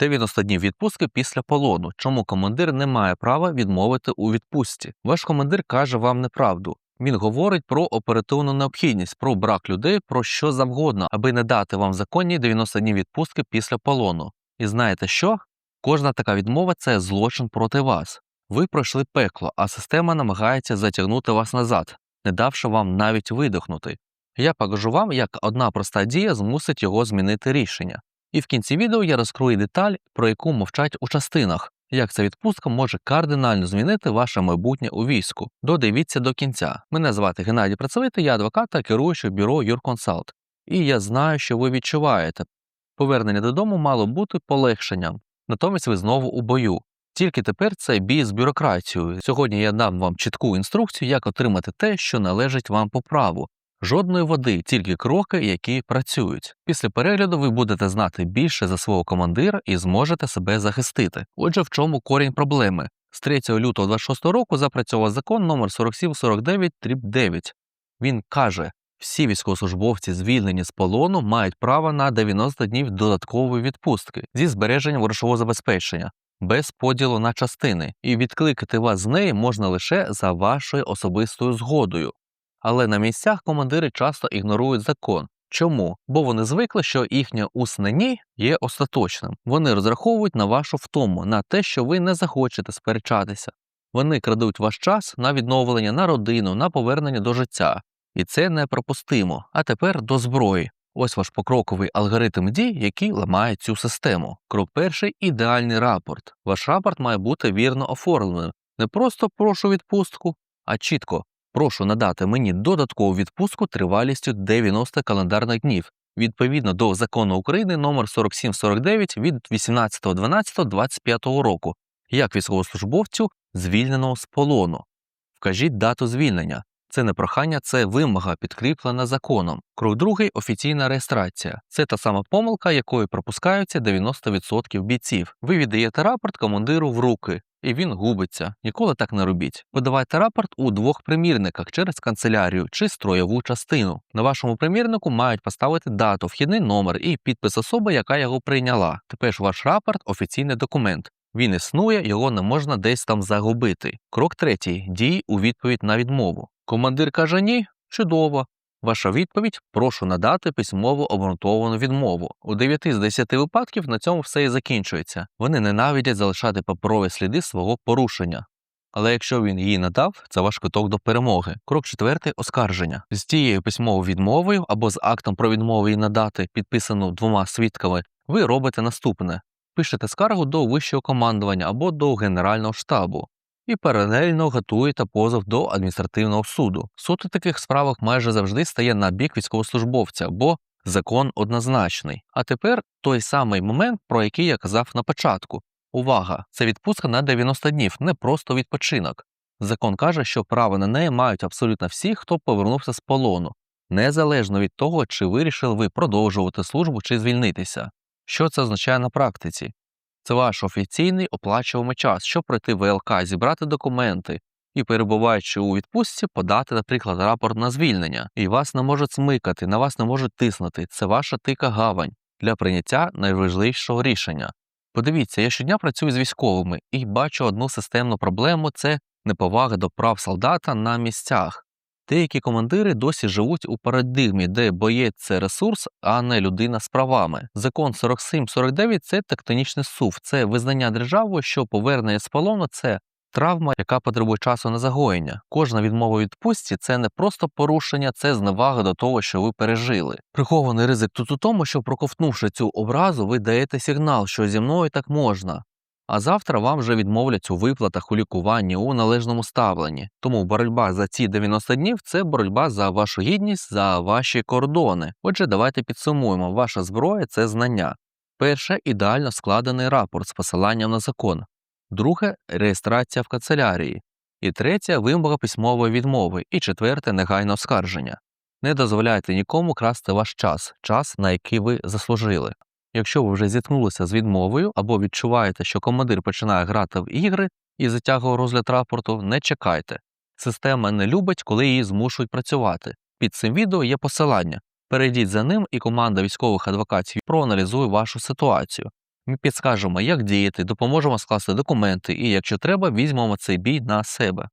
90 днів відпустки після полону. Чому командир не має права відмовити у відпустці? Ваш командир каже вам неправду. Він говорить про оперативну необхідність, про брак людей, про що завгодно, аби не дати вам законні 90 днів відпустки після полону. І знаєте що? Кожна така відмова це злочин проти вас. Ви пройшли пекло, а система намагається затягнути вас назад, не давши вам навіть видихнути. Я покажу вам, як одна проста дія змусить його змінити рішення. І в кінці відео я розкрию деталь, про яку мовчать у частинах, як ця відпустка може кардинально змінити ваше майбутнє у війську. Додивіться до кінця. Мене звати Геннадій Працевитий, я адвокат та керуючий бюро Юрконсалт. І я знаю, що ви відчуваєте. Повернення додому мало бути полегшенням, натомість ви знову у бою. Тільки тепер це бій з бюрократією. Сьогодні я дам вам чітку інструкцію, як отримати те, що належить вам по праву. Жодної води, тільки кроки, які працюють. Після перегляду ви будете знати більше за свого командира і зможете себе захистити. Отже, в чому корінь проблеми? З 3 лютого 26 року запрацьовував закон номер 4749 9 Він каже, всі військовослужбовці, звільнені з полону, мають право на 90 днів додаткової відпустки зі збереженням грошового забезпечення. Без поділу на частини, і відкликати вас з неї можна лише за вашою особистою згодою. Але на місцях командири часто ігнорують закон. Чому? Бо вони звикли, що їхнє усне ні є остаточним. Вони розраховують на вашу втому, на те, що ви не захочете сперечатися. Вони крадуть ваш час на відновлення, на родину, на повернення до життя. І це непропустимо. А тепер до зброї. Ось ваш покроковий алгоритм дій, який ламає цю систему. Крок перший ідеальний рапорт. Ваш рапорт має бути вірно оформленим. Не просто прошу відпустку, а чітко прошу надати мені додаткову відпустку тривалістю 90 календарних днів відповідно до закону України номер 4749 від 18.12.25 року, як військовослужбовцю, звільненого з полону. Вкажіть дату звільнення. Це не прохання, це вимога, підкріплена законом. Крок другий офіційна реєстрація. Це та сама помилка, якою пропускаються 90% бійців. Ви віддаєте рапорт командиру в руки, і він губиться. Ніколи так не робіть. Видавайте рапорт у двох примірниках через канцелярію чи строєву частину. На вашому примірнику мають поставити дату, вхідний номер і підпис особи, яка його прийняла. Тепер ж ваш рапорт офіційний документ. Він існує, його не можна десь там загубити. Крок третій дій у відповідь на відмову. Командир каже ні, чудово. Ваша відповідь прошу надати письмово обґрунтовану відмову. У 9 з 10 випадків на цьому все і закінчується. Вони ненавидять залишати паперові сліди свого порушення. Але якщо він її надав, це ваш квиток до перемоги. Крок четвертий оскарження. З тією письмовою відмовою або з актом про відмову її надати, підписану двома свідками, ви робите наступне: пишете скаргу до вищого командування або до Генерального штабу і паралельно готуєте позов до адміністративного суду. Суд у таких справах майже завжди стає на бік військовослужбовця, бо закон однозначний. А тепер той самий момент, про який я казав на початку. Увага! Це відпустка на 90 днів, не просто відпочинок. Закон каже, що право на неї мають абсолютно всі, хто повернувся з полону, незалежно від того, чи вирішили ви продовжувати службу чи звільнитися. Що це означає на практиці? Це ваш офіційний оплачуваний час, щоб пройти ВЛК, зібрати документи і, перебуваючи у відпустці, подати, наприклад, рапорт на звільнення. І вас не можуть смикати, на вас не можуть тиснути. Це ваша тика гавань для прийняття найважливішого рішення. Подивіться, я щодня працюю з військовими і бачу одну системну проблему це неповага до прав солдата на місцях. Деякі командири досі живуть у парадигмі, де боєць це ресурс, а не людина з правами. Закон 47-49 – це тектонічний сув, це визнання державою, що повернення з полону це травма, яка потребує часу на загоєння. Кожна відмова відпустці це не просто порушення, це зневага до того, що ви пережили. Прихований ризик тут у тому, що проковтнувши цю образу, ви даєте сигнал, що зі мною так можна. А завтра вам вже відмовлять у виплатах у лікуванні у належному ставленні. Тому боротьба за ці 90 днів це боротьба за вашу гідність, за ваші кордони. Отже, давайте підсумуємо, ваша зброя це знання. Перше ідеально складений рапорт з посиланням на закон, друге реєстрація в канцелярії, і третє вимога письмової відмови, і четверте негайне оскарження. Не дозволяйте нікому красти ваш час, час, на який ви заслужили. Якщо ви вже зіткнулися з відмовою або відчуваєте, що командир починає грати в ігри і затягує розгляд рапорту, не чекайте. Система не любить, коли її змушують працювати. Під цим відео є посилання. Перейдіть за ним, і команда військових адвокатів проаналізує вашу ситуацію. Ми підскажемо, як діяти, допоможемо скласти документи і, якщо треба, візьмемо цей бій на себе.